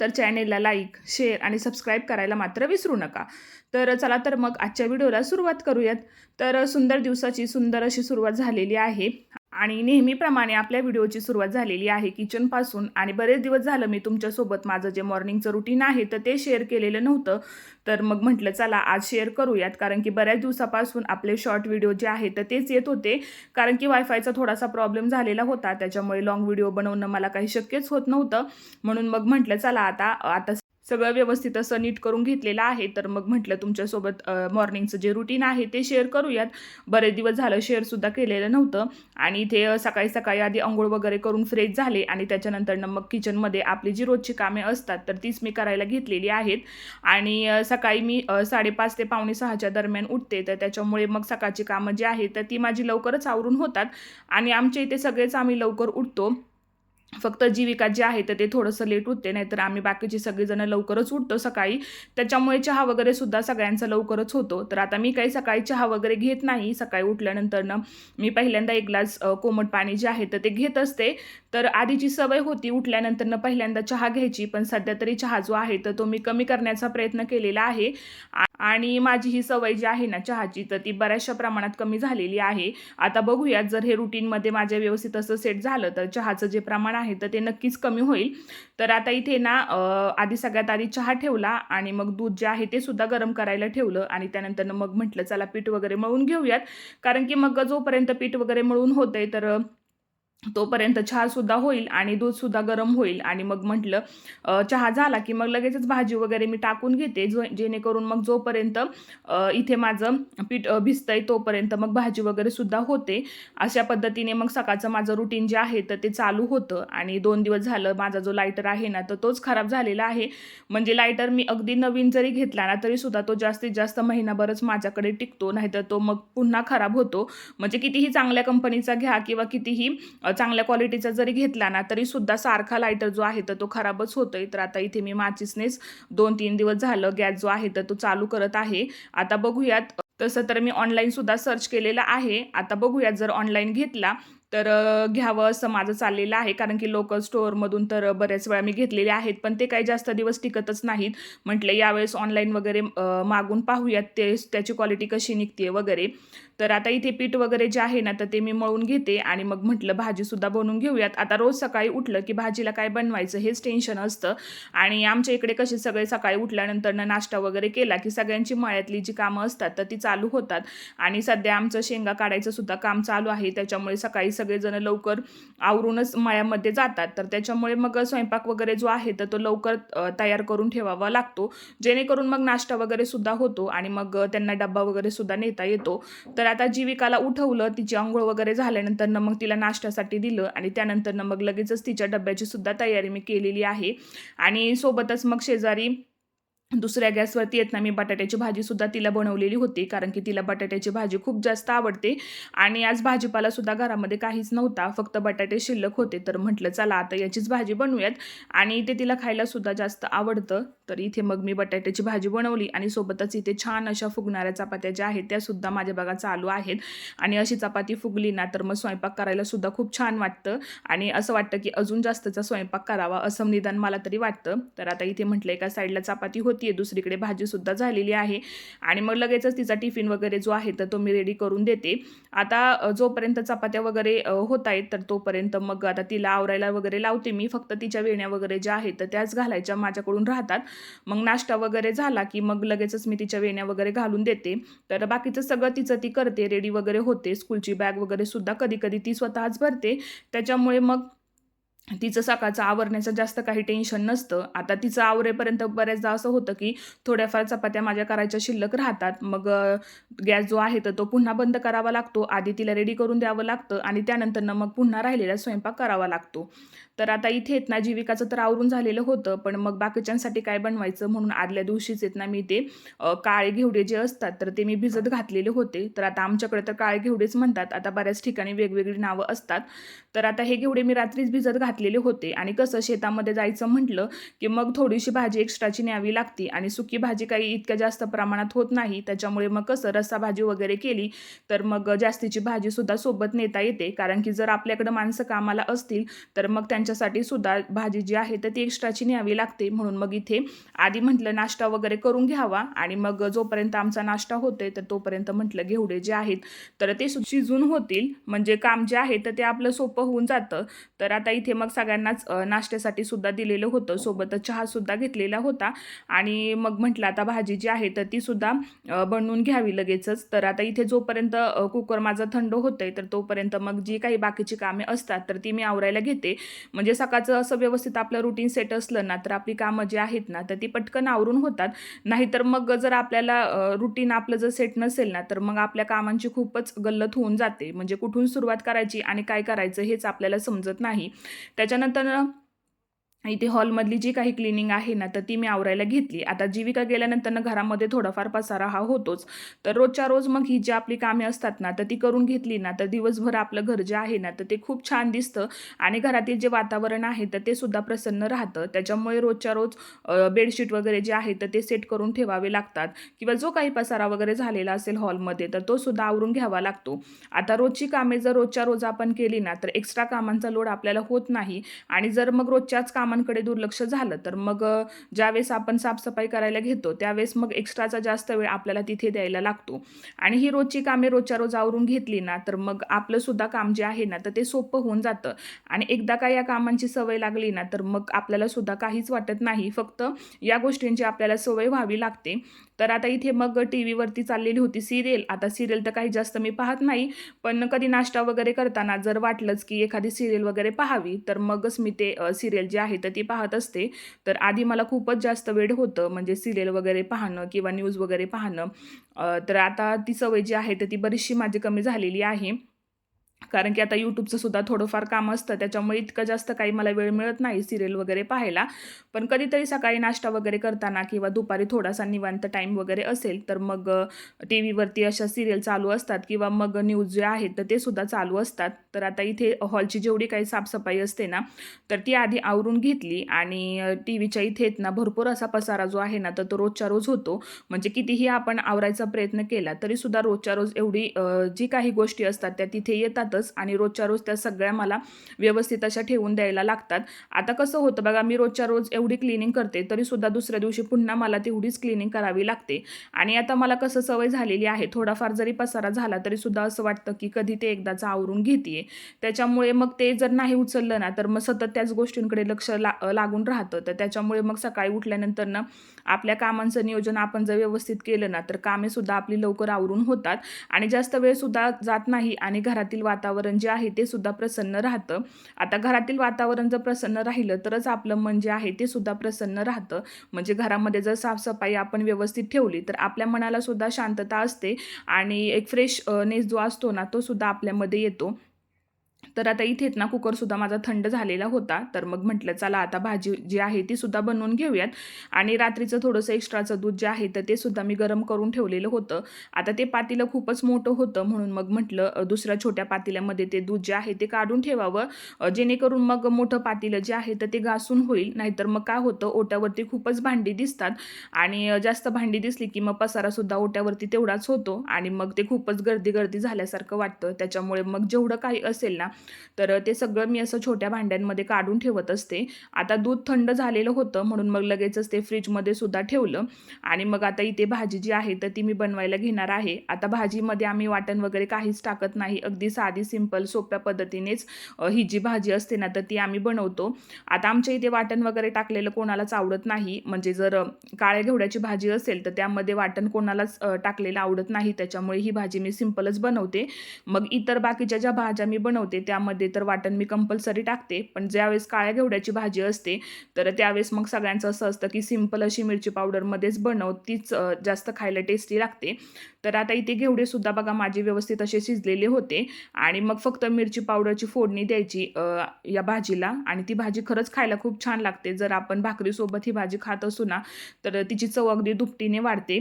तर चॅनेलला like share आणि सबस्क्राईब करायला मात्र विसरू नका. तर चला तर मग आजच्या व्हिडिओला सुरुवात करूयात. तर सुंदर दिवसाची सुंदर अशी सुरुवात झालेली आहे. आणि नेहमीप्रमाणे आपल्या व्हिडिओची सुरुवात झालेली आहे किचनपासून. आणि बरेच दिवस झालं मी तुमच्यासोबत माझं जे मॉर्निंगचं रुटीन आहे तर ते शेअर केलेलं नव्हतं. तर मग म्हटलं चला आज शेअर करूयात. कारण की बऱ्याच दिवसापासून आपले शॉर्ट व्हिडिओ जे आहे तर तेच येत होते. कारण की वायफायचा थोडासा प्रॉब्लेम झालेला होता. त्याच्यामुळे लॉंग व्हिडिओ बनवणं मला काही शक्यच होत नव्हतं. म्हणून मग म्हटलं चला आता आता सगळं व्यवस्थित असं नीट करून घेतलेलं आहे. तर मग म्हटलं तुमच्यासोबत मॉर्निंगचं जे रुटीन आहे ते शेअर करूयात. बरेच दिवस झालं शेअरसुद्धा केलेलं नव्हतं. आणि इथे सकाळी सकाळी आधी आंघोळ वगैरे करून फ्रेश झाले. आणि त्याच्यानंतर मग किचनमध्ये आपली जी रोजची कामे असतात तर तीच मी करायला घेतलेली आहेत. आणि सकाळी मी साडेपाच ते पावणे सहाच्या दरम्यान उठते. तर त्याच्यामुळे मग सकाळची कामं जी आहेत तर ती माझी लवकरच आवरून होतात. आणि आमच्या इथे सगळेच आम्ही लवकर उठतो. फक्त जीविका जे आहे तर ते थोडंसं लेट उठते नाहीतर आम्ही बाकीचे सगळीजणं लवकरच उठतो सकाळी. त्याच्यामुळे चहा वगैरे सुद्धा सगळ्यांचा लवकरच होतो. तर आता मी काही सकाळी चहा वगैरे घेत नाही. सकाळी उठल्यानंतरनं मी पहिल्यांदा एक ग्लास कोमट पाणी जे आहे तर ते घेत असते. तर आधीची सवय होती उठल्यानंतरनं पहिल्यांदा चहा घ्यायची. पण सध्या तरी चहा जो आहे तर तो मी कमी करण्याचा प्रयत्न केलेला आहे. आ- आणि माझी ही सवय जी आहे ना चहाची तर ती बऱ्याचशा प्रमाणात कमी झालेली आहे. आता बघूयात जर हे रुटीनमध्ये माझ्या व्यवस्थित असं सेट झालं तर चहाचं जे प्रमाण आहे तर ते नक्कीच कमी होईल. तर आता इथे ना आधी सगळ्यात आधी चहा ठेवला आणि मग दूध जे आहे ते सुद्धा गरम करायला ठेवलं आणि त्यानंतर मग म्हटलं चला पीठ वगैरे मळून घेऊयात. कारण की मग जोपर्यंत पीठ वगैरे मळून होतंय तर तोपर्यंत चहासुद्धा होईल आणि दूधसुद्धा गरम होईल. आणि मग म्हटलं चहा झाला की मग लगेचच भाजी वगैरे मी टाकून घेते जो जेणेकरून मग जोपर्यंत इथे माझं पीठ भिजतंय तोपर्यंत मग भाजी वगैरे सुद्धा होते. अशा पद्धतीने मग सकाळचं माझं रुटीन जे आहे तर ते चालू होतं. आणि दोन दिवस झालं माझा जो लायटर आहे ना तर तोच खराब झालेला आहे. म्हणजे लायटर मी अगदी नवीन जरी घेतला ना तरी सुद्धा तो जास्तीत जास्त महिनाभरच माझ्याकडे टिकतो. नाहीतर तो मग पुन्हा खराब होतो. म्हणजे कितीही चांगल्या कंपनीचा घ्या किंवा कितीही चांगल्या क्वालिटीचा जरी घेतला ना तरी सुद्धा सारखा लायटर जो आहे तर तो खराबच होतोय. तर आता इथे मी माचिसनेच दोन तीन दिवस झालं गॅस जो आहे तर तो चालू करत आहे. आता बघूयात तसं तर मी ऑनलाईन सुद्धा सर्च केलेलं आहे. आता बघूयात जर ऑनलाईन घेतला तर घ्यावं असं माझं चाललेलं आहे. कारण की लोकल स्टोअरमधून तर बऱ्याच वेळा मी घेतलेले आहेत. पण ते काही जास्त दिवस टिकतच नाहीत. म्हटलं यावेळेस ऑनलाईन वगैरे मागून पाहूयात. ते त्याची क्वालिटी कशी निघते वगैरे. तर आता इथे पीठ वगैरे जे आहे ना तर ते मी मळून घेते आणि मग म्हटलं भाजीसुद्धा बनवून घेऊयात. आता रोज सकाळी उठलं की भाजीला काय बनवायचं हेच टेन्शन असतं. आणि आमच्या इकडे कसे सगळे सकाळी उठल्यानंतर नाश्ता वगैरे केला की सगळ्यांची मळ्यातली जी कामं असतात तर ती चालू होतात. आणि सध्या आमचं शेंगा काढायचं सुद्धा काम चालू आहे. त्याच्यामुळे सकाळी सगळेजण लवकर आवरूनच मळ्यामध्ये जातात. तर त्याच्यामुळे मग स्वयंपाक वगैरे जो आहे तर तो लवकर तयार करून ठेवावा लागतो. जेणेकरून मग नाश्ता वगैरे सुद्धा होतो आणि मग त्यांना डब्बा वगैरे सुद्धा नेता येतो. तर तर आता जीविकाला उठवलं तिची आंघोळ वगैरे झाल्यानंतर मग तिला नाश्त्यासाठी दिलं आणि त्यानंतर मग लगेचच तिच्या डब्याची सुद्धा तयारी मी केलेली आहे. आणि सोबतच मग शेजारी दुसऱ्या गॅसवरती येत ना मी बटाट्याची भाजीसुद्धा तिला बनवलेली होती कारण की तिला बटाट्याची भाजी खूप जास्त आवडते. आणि आज भाजीपालासुद्धा घरामध्ये काहीच नव्हता फक्त बटाटे शिल्लक होते. तर म्हटलं चला आता याचीच भाजी बनवूयात. आणि ते तिला खायलासुद्धा जास्त आवडतं. तर इथे मग मी बटाट्याची भाजी बनवली आणि सोबतच इथे छान अशा फुगणाऱ्या चपात्या ज्या आहेत त्यासुद्धा माझ्या बघा चालू आहेत. आणि अशी चपाती फुगली ना तर मग स्वयंपाक करायलासुद्धा खूप छान वाटतं. आणि असं वाटतं की अजून जास्तचा स्वयंपाक करावा असं निदान मला तरी वाटतं. तर आता इथे म्हटलं एका साईडला चपाती होती. दुसरीकडे भाजीसुद्धा झालेली आहे. आणि मग लगेचच तिचा टिफिन वगैरे जो आहे तर तो मी रेडी करून देते. आता जोपर्यंत चपात्या वगैरे होत आहेत तर तोपर्यंत मग आता तिला आवरायला वगैरे लावते मी. फक्त तिच्या वेण्या वगैरे ज्या आहेत तर त्याच घालायच्या माझ्याकडून राहतात. मग नाश्ता वगैरे झाला की मग लगेचच मी तिच्या वेण्या वगैरे घालून देते. तर बाकीचं सगळं तिचं ती करते. रेडी वगैरे होते. स्कूलची बॅग वगैरे सुद्धा कधी कधी ती स्वतःच भरते. त्याच्यामुळे मग तिचं सकाळचं आवरण्याचं जास्त काही टेन्शन नसतं. आता तिचं आवरेपर्यंत बऱ्याचदा असं होतं की थोड्याफार चपात्या माझ्या करायच्या शिल्लक राहतात. मग गॅस जो आहे तर तो पुन्हा बंद करावा लागतो. आधी तिला रेडी करून द्यावं लागतं आणि त्यानंतरनं मग पुन्हा राहिलेला स्वयंपाक करावा लागतो. तर आता इथे येत ना जीविकाचं तर आवरून झालेलं होतं. पण मग बाकीच्यांसाठी काय बनवायचं म्हणून आदल्या दिवशीच येत ना मी ते काळे घेवडे जे असतात तर ते मी भिजत घातलेले होते. तर आता आमच्याकडे तर काळे घेवडेच म्हणतात. आता बऱ्याच ठिकाणी वेगवेगळी नावं असतात. तर आता हे घेवडे मी रात्रीच भिजत घातलेले होते. आणि कसं शेतामध्ये जायचं म्हटलं की मग थोडीशी भाजी एक्स्ट्राची न्यावी लागते. आणि सुकी भाजी काही इतक्या जास्त प्रमाणात होत नाही. त्याच्यामुळे मग कसं रस्सा भाजी वगैरे केली तर मग जास्तीची भाजीसुद्धा सोबत नेता येते. कारण की जर आपल्याकडं माणसं कामाला असतील तर मग त्यांच्यासाठी सुद्धा भाजी जी आहे तर ती एक्स्ट्राची न्यावी लागते. म्हणून मग इथे आधी म्हटलं नाश्ता वगैरे करून घ्यावा. आणि मग जोपर्यंत आमचा नाश्ता होते तर तोपर्यंत म्हटलं घेवडे जे आहेत तर ते सु- शिजून होतील. म्हणजे काम जे आहे तर ते आपलं सोपं होऊन जातं. तर आता इथे मग सगळ्यांनाच नाश्त्यासाठी सुद्धा दिलेलं होतं. सोबतच चहासुद्धा घेतलेला होता. आणि मग म्हटलं आता भाजी जी आहे तर ती सुद्धा बनवून घ्यावी लगेचच. तर आता इथे जोपर्यंत कुकर माझं थंड होतंय तर तोपर्यंत मग जी काही बाकीची कामे असतात तर ती मी आवरायला घेते. म्हणजे सकाळचं असं व्यवस्थित आपलं रुटीन सेट असलं ना तर आपली कामं जी आहेत ना तर ती पटकन आवरून होतात. नाहीतर मग जर आपल्याला रुटीन आपलं जर सेट नसेल ना तर मग आपल्या कामांची खूपच गल्लत होऊन जाते. म्हणजे कुठून सुरुवात करायची आणि काय करायचं हे हेच आपल्याला समजत नाही. त्याच्यानंतर इथे हॉलमधली जी काही क्लिनिंग आहे ना तर ती मी आवरायला घेतली. आता जीविका गेल्यानंतर ना घरामध्ये थोडाफार पसारा हा होतोच. तर रोजच्या रोज मग ही जी आपली कामे असतात ना तर ती करून घेतली ना तर दिवसभर आपलं घर जे आहे ना तर ते खूप छान दिसतं. आणि घरातील जे वातावरण आहे तर ते सुद्धा प्रसन्न राहतं. त्याच्यामुळे रोजच्या रोज बेडशीट वगैरे जे आहे तर ते सेट करून ठेवावे लागतात. किंवा जो काही पसारा वगैरे झालेला असेल हॉलमध्ये तर तो सुद्धा आवरून घ्यावा लागतो. आता रोजची कामे जर रोजच्या रोज आपण केली ना तर एक्स्ट्रा कामांचा लोड आपल्याला होत नाही. आणि जर मग रोजच्याच कामांकडे दुर्लक्ष झालं तर मग ज्यावेळेस आपण साफसफाई करायला घेतो त्यावेळेस मग एक्स्ट्राचा जास्त वेळ आपल्याला तिथे द्यायला लागतो. आणि ही रोजची कामे रोजच्या रोज आवरून घेतली ना तर मग आपलं सुद्धा काम जे आहे ना तर ते सोपं होऊन जातं. आणि एकदा का या कामांची सवय लागली ना तर मग आपल्याला सुद्धा काहीच वाटत नाही. फक्त या गोष्टींची आपल्याला सवय व्हावी लागते. तर आता इथे मग टी व्हीवरती चाललेली होती सिरियल. आता सिरियल तर काही जास्त मी पाहत नाही पण कधी नाश्ता वगैरे करताना जर वाटलंच की एखादी सिरियल वगैरे पाहावी तर मगच मी ते सिरियल जे आहे तर ती पाहत असते. तर आधी मला खूपच जास्त वेळ होतं म्हणजे सिरियल वगैरे पाहणं किंवा न्यूज वगैरे पाहणं. तर आता ती सवय जी आहे तर ती बरीचशी माझी कमी झालेली आहे. कारण की आता यूट्यूबचं सुद्धा थोडंफार काम असतं. त्याच्यामुळे इतकं जास्त काही मला वेळ मिळत नाही सिरियल वगैरे पाहायला. पण कधीतरी सकाळी नाश्ता वगैरे करताना किंवा दुपारी थोडासा निवांत टाईम वगैरे असेल तर मग टी व्हीवरती अशा सिरियल चालू असतात. किंवा मग न्यूज जे आहेत तर ते सुद्धा चालू असतात. तर आता इथे हॉलची जेवढी काही साफसफाई असते ना तर ती आधी आवरून घेतली आणि टी व्हीच्या इथेच ना भरपूर असा पसारा जो आहे ना तर तो रोजच्या रोज होतो. म्हणजे कितीही आपण आवरायचा प्रयत्न केला तरीसुद्धा रोजच्या रोज एवढी जी काही गोष्टी असतात त्या तिथे येतातच आणि रोजच्या रोज त्या सगळ्या मला व्यवस्थित अशा ठेवून द्यायला लागतात. आता कसं होतं बघा मी रोजच्या रोज एवढी क्लिनिंग करते तरीसुद्धा दुसऱ्या दिवशी पुन्हा मला तेवढीच क्लिनिंग करावी लागते. आणि आता मला कसं सवय झालेली आहे थोडाफार जरी पसारा झाला तरीसुद्धा असं वाटतं की कधी ते एकदाचा आवरून घेते त्याच्यामुळे मग ते जर नाही उचललं ना तर मग सतत त्याच गोष्टींकडे लक्ष ला लागून राहतं. तर त्याच्यामुळे मग सकाळी उठल्यानंतर ना आपल्या कामांचं नियोजन आपण जर व्यवस्थित केलं ना तर कामे सुद्धा आपली लवकर आवरून होतात. आणि जास्त वेळ सुद्धा जात नाही आणि घरातील वातावरण जे आहे ते सुद्धा प्रसन्न राहतं. आता घरातील वातावरण जर प्रसन्न राहिलं तरच आपलं मन जे आहे ते सुद्धा प्रसन्न राहतं. म्हणजे घरामध्ये जर साफसफाई आपण व्यवस्थित ठेवली तर आपल्या मनाला सुद्धा शांतता असते. आणि एक फ्रेश नेस जो असतो ना तो सुद्धा आपल्यामध्ये येतो. तर आता इथेच ना कुकरसुद्धा माझा थंड झालेला होता. तर मग म्हटलं चला आता भाजी जी आहे ती सुद्धा बनवून घेऊयात. आणि रात्रीचं थोडंसं एक्स्ट्राचं दूध जे आहे तर ते सुद्धा मी गरम करून ठेवलेलं होतं. आता ते पातीलं खूपच मोठं होतं म्हणून मग म्हटलं दुसऱ्या छोट्या पातेल्यामध्ये ते दूध जे आहे ते काढून ठेवावं. जेणेकरून मग मोठं पातेलं जे आहे तर ते घासून होईल. नाहीतर मग काय होतं ओट्यावरती खूपच भांडी दिसतात. आणि जास्त भांडी दिसली की मग पसारासुद्धा ओट्यावरती तेवढाच होतो. आणि मग ते खूपच गर्दी गर्दी झाल्यासारखं वाटतं. त्याच्यामुळे मग जेवढं काही असेल ना तर ते सगळं मी असं छोट्या भांड्यांमध्ये काढून ठेवत असते. आता दूध थंड झालेलं होतं म्हणून मग लगेचच ते फ्रीजमध्ये सुद्धा ठेवलं. आणि मग आता इथे भाजी जी आहे तर ती मी बनवायला घेणार आहे. आता भाजीमध्ये आम्ही वाटण वगैरे काहीच टाकत नाही. अगदी साधी सिंपल सोप्या पद्धतीनेच ही जी भाजी असते ना तर ती आम्ही बनवतो. आता आमच्या इथे वाटण वगैरे टाकलेलं कोणालाच आवडत नाही. म्हणजे जर काळ्या घेवड्याची भाजी असेल तर त्यामध्ये वाटण कोणालाच टाकलेलं आवडत नाही. त्याच्यामुळे ही भाजी मी सिंपलच बनवते. मग इतर बाकीच्या ज्या भाज्या मी बनवते त्यामध्ये तर वाटण मी कंपल्सरी टाकते. पण ज्यावेळेस काळ्या घेवड्याची भाजी असते तर त्यावेळेस मग सगळ्यांचं असं असतं की सिंपल अशी मिरची पावडरमध्येच बनव तीच जास्त खायला टेस्टी लागते. तर आता इथे घेवडेसुद्धा बघा माझे व्यवस्थित असे शिजलेले होते. आणि मग फक्त मिरची पावडरची फोडणी द्यायची या भाजीला. आणि ती भाजी खरंच खायला खूप छान लागते. जर आपण भाकरीसोबत ही भाजी खात असू ना तर तिची चव अगदी दुपटीने वाढते.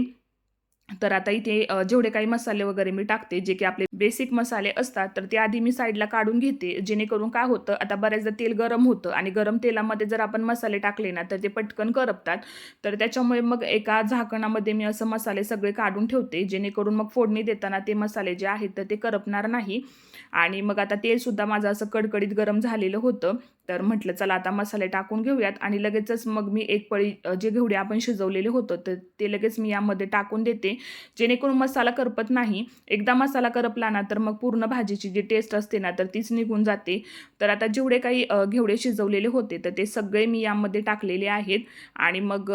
तर आता इथे जेवढे काही मसाले वगैरे मी टाकते जे की आपले बेसिक मसाले असतात तर ते आधी मी साईडला काढून घेते जेणेकरून काय होतं आता बऱ्याचदा तेल गरम होतं आणि गरम तेलामध्ये जर आपण मसाले टाकले ना तर ते पटकन करपतात. तर त्याच्यामुळे मग एका झाकणामध्ये मी असं मसाले सगळे काढून ठेवते जेणेकरून मग फोडणी देताना ते मसाले जे आहेत तर ते करपणार नाही. आणि मग आता तेलसुद्धा माझं असं कडकडीत गरम झालेलं होतं. तर म्हटलं चला आता मसाले टाकून घेऊयात. आणि लगेचच मग मी एक पळी जे घेवडे आपण शिजवलेले होतं तर ते लगेच मी यामध्ये टाकून देते. जेणेकरून मसाला करपत नाही. एकदा मसाला करपला ना तर मग पूर्ण भाजीची जी टेस्ट असते ना तर तीच निघून जाते. तर आता जेवढे काही घेवडे शिजवलेले होते तर ते सगळे मी यामध्ये टाकलेले आहेत. आणि मग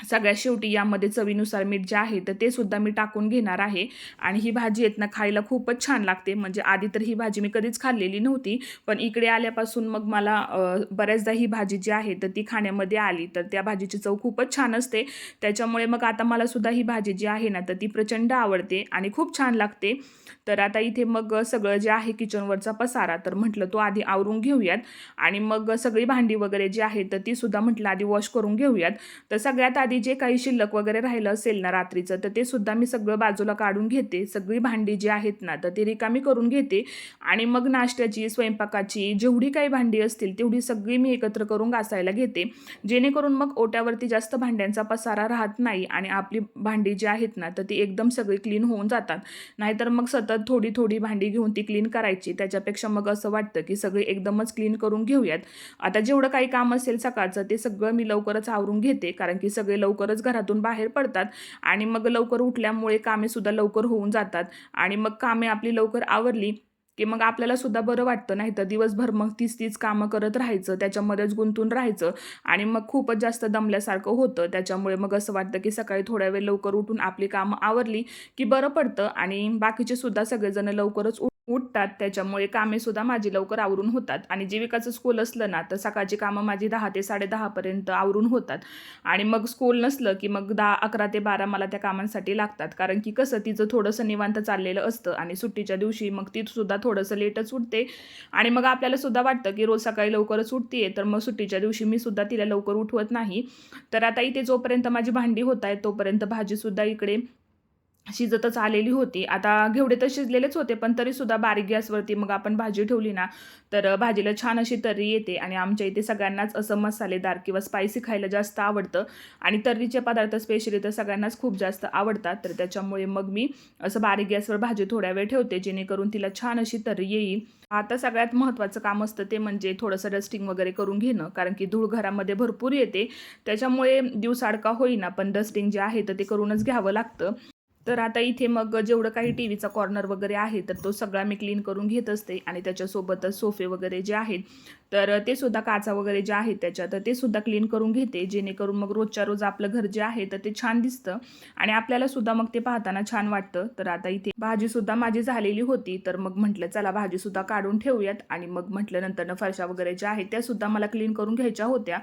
सगळ्यात शेवटी यामध्ये चवीनुसार मीठ जे आहे तर ते सुद्धा मी टाकून घेणार आहे. आणि ही भाजी आहेत ना खायला खूपच छान लागते. म्हणजे आधी तर ही भाजी मी कधीच खाल्लेली नव्हती पण इकडे आल्यापासून मग मला बऱ्याचदा ही भाजी जी आहे तर ती खाण्यामध्ये आली. तर त्या भाजीची चव खूपच छान असते. त्याच्यामुळे मग आता मला सुद्धा ही भाजी जी आहे ना तर ती प्रचंड आवडते आणि खूप छान लागते. तर आता इथे मग सगळं जे आहे किचनवरचा पसारा तर म्हटलं तो आधी आवरून घेऊयात. आणि मग सगळी भांडी वगैरे जी आहे तर ती सुद्धा म्हटलं आधी वॉश करून घेऊयात. तर सगळ्यात आधी जे काही शिल्लक वगैरे राहिलं असेल ना रात्रीचं तर ते सुद्धा मी सगळं बाजूला काढून घेते. सगळी भांडी जी आहेत ना तर ती रिकामी करून घेते. आणि मग नाश्त्याची स्वयंपाकाची जेवढी काही भांडी असतील तेवढी सगळी मी एकत्र करून घासायला घेते. जेणेकरून मग ओट्यावरती जास्त भांड्यांचा पसारा राहत नाही आणि आपली भांडी जी आहेत ना तर ती एकदम सगळी क्लीन होऊन जातात. नाहीतर मग सतत थोडी थोडी भांडी घेऊन ती क्लीन करायची. त्याच्यापेक्षा मग असं वाटतं की सगळी एकदमच क्लीन करून घेऊयात. आता जेवढं काही काम असेल सकाळचं ते सगळं मी लवकरच आवरून घेते. कारण की सगळे लवकरच घरातून बाहेर पडतात आणि मग लवकर उठल्यामुळे कामे सुद्धा लवकर होऊन जातात. आणि मग कामे आपली लवकर आवरली की मग आपल्याला सुद्धा बरं वाटतं नाही तर दिवसभर मग तीच तीच कामं करत राहायचं त्याच्यामध्येच गुंतून राहायचं आणि मग खूपच जास्त दमल्यासारखं होतं. त्याच्यामुळे मग असं वाटतं की सकाळी थोड्या वेळ लवकर उठून आपली कामं आवरली की बरं पडतं आणि बाकीचे सुद्धा सगळेजण लवकरच उठ उठतात त्याच्यामुळे कामे सुद्धा माझी लवकर आवरून होतात. आणि जीविकाचं स्कूल असलं ना तर सकाळची कामं माझी दहा ते साडेदहापर्यंत आवरून होतात. आणि मग स्कूल नसलं की मग दहा अकरा ते बारा मला त्या कामांसाठी लागतात. कारण की कसं तिचं थोडंसं निवांत चाललेलं असतं. आणि सुट्टीच्या दिवशी मग ती सुद्धा थोडंसं लेटच उठते. आणि मग आपल्याला सुद्धा वाटतं की रोज सकाळी लवकरच उठते तर मग सुट्टीच्या दिवशी मी सुद्धा तिला लवकर उठवत नाही. तर आता इथे जोपर्यंत माझी भांडी होत आहेत तोपर्यंत भाजीसुद्धा इकडे शिजतच आलेली होती. आता घेवडे तर शिजलेलेच होते पण तरीसुद्धा बारीक गॅसवरती मग आपण भाजी ठेवली ना तर भाजीला छान अशी तर्री येते आणि आमच्या इथे सगळ्यांनाच असं मसालेदार किंवा स्पायसी खायला जास्त आवडतं. आणि तर्रीचे पदार्थ स्पेशली तर सगळ्यांनाच खूप जास्त आवडतात तर त्याच्यामुळे मग मी असं बारीक गॅसवर भाजी थोड्या वेळ ठेवते जेणेकरून तिला छान अशी तर्री येईल. आता सगळ्यात महत्त्वाचं काम असतं ते म्हणजे थोडंसं डस्टिंग वगैरे करून घेणं कारण की धूळ घरामध्ये भरपूर येते. त्याच्यामुळे दिवसाडका होईना पण डस्टिंग जे आहे तर ते करूनच घ्यावं लागतं. तर आता इथे मग जेवढं काही टी व्हीचा कॉर्नर वगैरे आहे तर तो सगळा मी क्लीन करून घेत असते. आणि त्याच्यासोबतच सोफे वगैरे जे आहेत तर ते सुद्धा काचा वगैरे जे आहेत त्याच्या तर ते सुद्धा क्लीन करून घेते. जेणेकरून मग रोजच्या रोज आपलं घर जे आहे तर ते छान दिसतं. आणि आपल्याला सुद्धा मग ते पाहताना छान वाटतं. तर आता इथे भाजीसुद्धा माझी झालेली होती. तर मग म्हटलं चला भाजीसुद्धा काढून ठेवूयात. आणि मग म्हटलं नंतरनं फरशा वगैरे ज्या आहेत त्या सुद्धा मला क्लीन करून घ्यायच्या होत्या.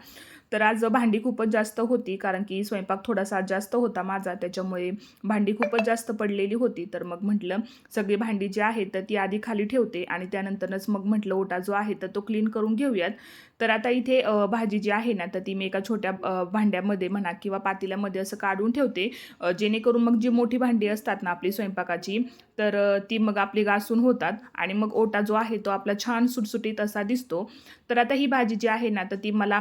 तर आज भांडी खूपच जास्त होती कारण की स्वयंपाक थोडासा जास्त होता माझा त्याच्यामुळे भांडी खूपच जास्त पडलेली होती. तर मग म्हटलं सगळी भांडी जी आहेत तर ती आधी खाली ठेवते आणि त्यानंतरच मग म्हटलं ओटा जो आहे तर तो क्लीन करून घेऊयात. तर आता इथे भाजी जी आहे ना तर ती मी एका छोट्या भांड्यामध्ये म्हणा किंवा पातेल्यामध्ये असं काढून ठेवते. जेणेकरून मग जी मोठी भांडी असतात ना आपली स्वयंपाकाची तर ती मग आपली घासून होतात आणि मग ओटा जो आहे तो आपला छान सुटसुटीत असा दिसतो. तर आता ही भाजी जी आहे ना तर ती मला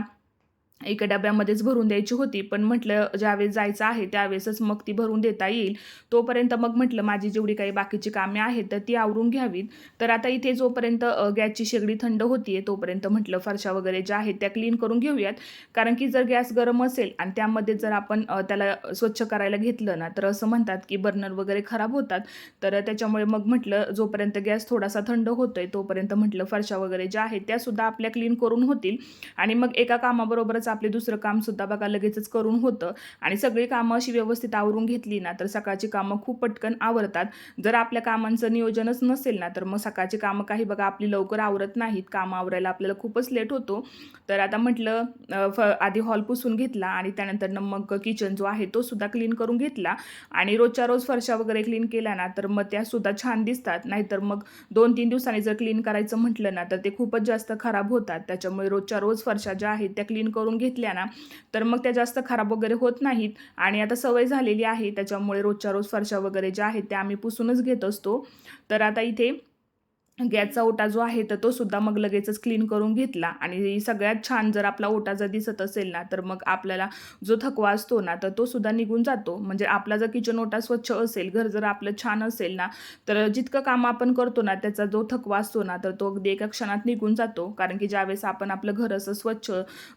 एका डब्यामध्येच भरून द्यायची होती. पण म्हटलं ज्यावेळेस जायचं आहे त्यावेळेसच मग ती भरून देता येईल. तोपर्यंत मग म्हटलं माझी जेवढी काही बाकीची कामे आहेत तर ती आवरून घ्यावीत. तर आता इथे जोपर्यंत गॅसची शेगडी थंड होतीये तोपर्यंत म्हटलं फरशा वगैरे ज्या आहेत त्या क्लीन करून घेऊयात. कारण की जर गॅस गरम असेल आणि त्यामध्ये जर आपण त्याला स्वच्छ करायला घेतलं ना तर असं म्हणतात की बर्नर वगैरे खराब होतात. तर त्याच्यामुळे मग म्हटलं जोपर्यंत गॅस थोडासा थंड होतोय तोपर्यंत म्हटलं फरशा वगैरे ज्या आहेत त्यासुद्धा आपल्या क्लीन करून होतील. आणि मग एका कामाबरोबरच सकाळचं आपले दुसरं कामसुद्धा बघा लगेचच करून होतं. आणि सगळी कामं अशी व्यवस्थित आवरून घेतली ना तर सकाळची कामं खूप पटकन आवरतात. जर आपल्या कामांचं नियोजनच नसेल ना तर मग सकाळची कामं काही बघा आपली लवकर आवरत नाहीत. कामं आवरायला आपल्याला खूपच लेट होतो. तर आता म्हटलं फ आधी हॉल पुसून घेतला आणि त्यानंतर मग किचन जो आहे तो सुद्धा क्लीन करून घेतला. आणि रोजच्या रोज फरशा वगैरे क्लीन केल्या ना तर मग त्या सुद्धा छान दिसतात. नाहीतर मग दोन तीन दिवसांनी जर क्लीन करायचं म्हटलं ना तर ते खूपच जास्त खराब होतात. त्याच्यामुळे रोजच्या रोज फरशा ज्या आहेत त्या क्लीन करून घेतल्या ना तर मग त्या जास्त खराब वगैरे होत नाहीत. आणि आता सवय झालेली आहे त्याच्यामुळे रोजच्या रोज फरशा वगैरे ज्या आहेत त्या आम्ही पुसूनच घेत असतो. तर आता इथे गॅसचा ओटा जो आहे तर तो सुद्धा मग लगेचच क्लीन करून घेतला. आणि सगळ्यात छान जर आपला ओटा जर दिसत असेल ना तर मग आपल्याला जो थकवा असतो ना तर तो सुद्धा निघून जातो. म्हणजे आपला जर किचन ओटा स्वच्छ असेल घर जर आपलं छान असेल ना तर जितकं काम आपण करतो ना त्याचा जो थकवा असतो ना तर तो अगदी एका क्षणात निघून जातो. कारण की ज्यावेळेस आपण आपलं घर असं स्वच्छ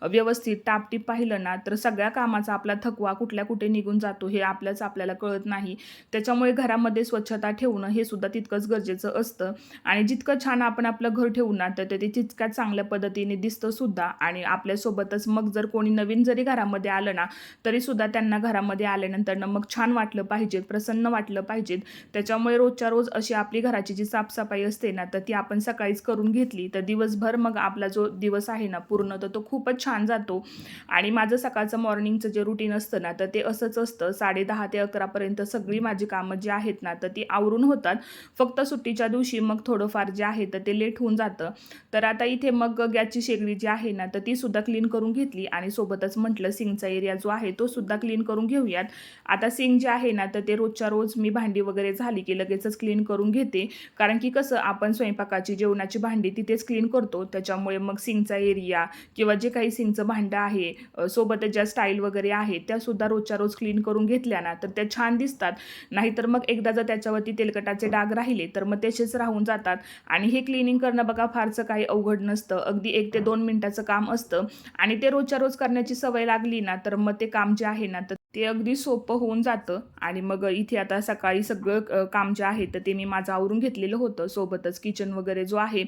व्यवस्थित टापटीप पाहिलं ना तर सगळ्या कामाचा आपला थकवा कुठल्या कुठे निघून जातो हे आपल्याच आपल्याला कळत नाही. त्याच्यामुळे घरामध्ये स्वच्छता ठेवणं हे सुद्धा तितकंच गरजेचं असतं. आणि जितकं छान आपण आपलं घर ठेवू ना तर ते तितक्याच चांगल्या पद्धतीने दिसतं सुद्धा. आणि आपल्यासोबतच मग जर कोणी नवीन जरी घरामध्ये आलं ना तरी सुद्धा त्यांना घरामध्ये आल्यानंतर ना मग छान वाटलं पाहिजे प्रसन्न वाटलं पाहिजेत त्याच्यामुळे रोजच्या रोज अशी आपली घराची जी साफसफाई असते ना तर ती आपण सकाळीच करून घेतली तर दिवसभर मग आपला जो दिवस आहे ना पूर्ण तर तो खूपच छान जातो. आणि माझं सकाळचं मॉर्निंगचं जे रुटीन असतं ना तर ते असंच असतं. साडे दहा ते अकरापर्यंत सगळी माझी कामं जी आहेत ना तर ती आवरून होतात. फक्त सुट्टीच्या दिवशी मग थोडंफार जे आहे तर ते लेट होऊन जातं. तर आता इथे मग गॅसची शेगडी जी आहे ना तर ती सुद्धा क्लीन करून घेतली आणि सोबतच म्हटलं सिंगचा एरिया जो आहे तो सुद्धा क्लीन करून घेऊयात. आता सिंग जे आहे ना तर ते रोजच्या रोज मी भांडी वगैरे झाली की लगेचच क्लीन करून घेते. कारण की कसं आपण स्वयंपाकाची जेवणाची भांडी तिथेच क्लीन करतो. त्याच्यामुळे मग सिंगचा एरिया किंवा जे काही सिंगचं भांडं आहे सोबतच ज्या स्टाईल वगैरे आहे त्यासुद्धा रोजच्या रोज क्लीन करून घेतल्या ना तर त्या छान दिसतात. नाहीतर मग एकदा जर त्याच्यावरती तेलकटाचे डाग राहिले तर मग तसेच राहून जातात. आणि हे क्लिनिंग करणं बघा फारसं काही अवघड नसतं. अगदी एक ते दोन मिनिटाचं काम असतं. आणि ते रोजच्या रोज करण्याची सवय लागली ना तर मग ते काम जे आहे ना तर ते अगदी सोपं होऊन जातं. आणि मग इथे आता सकाळी सगळं काम जे आहे तर ते मी माझं आवरून घेतलेलं होतं. सोबतच किचन वगैरे जो आहे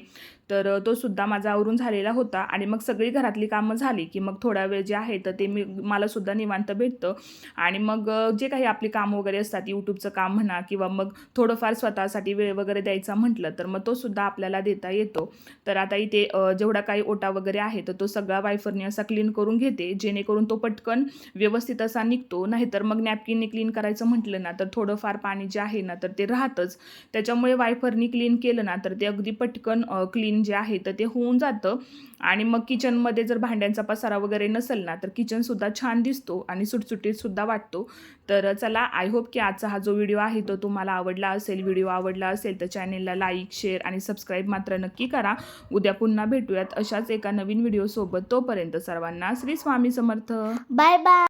तर तो सुद्धा माझा आवरून झालेला होता आणि मग सगळी घरातली कामं झाली की मग थोडा वेळ जे आहे तर ते मी मला सुद्धा निवांत भेटतं. आणि मग जे काही आपली कामं वगैरे असतात यूट्यूबचं काम म्हणा किंवा मग थोडंफार स्वतःसाठी वेळ वगैरे द्यायचा म्हटलं तर मग तो सुद्धा आपल्याला देता येतो. तर आता इथे जेवढा काही ओटा वगैरे आहे तर तो सगळा वायफरने असा क्लीन करून घेते जेणेकरून तो पटकन व्यवस्थित असा निघतो. नाहीतर मग नॅपकिनने क्लीन करायचं म्हटलं ना तर थोडंफार पाणी जे आहे ना तर ते राहतंच. त्याच्यामुळे वायफरनी क्लीन केलं ना तर ते अगदी पटकन क्लीन क्लीन जे आहे तर ते होऊन जातं. आणि मग किचनमध्ये जर भांड्यांचा पसारा वगैरे नसेल ना तर किचनसुद्धा छान दिसतो आणि सुटसुटीतसुद्धा वाटतो. तर चला आय होप की आजचा हा जो व्हिडिओ आहे तो तुम्हाला आवडला असेल. व्हिडिओ आवडला असेल तर चॅनेलला लाईक शेअर आणि सबस्क्राईब मात्र नक्की करा. उद्या पुन्हा भेटूयात अशाच एका नवीन व्हिडिओसोबत तोपर्यंत सर्वांना श्री स्वामी समर्थ. Bye bye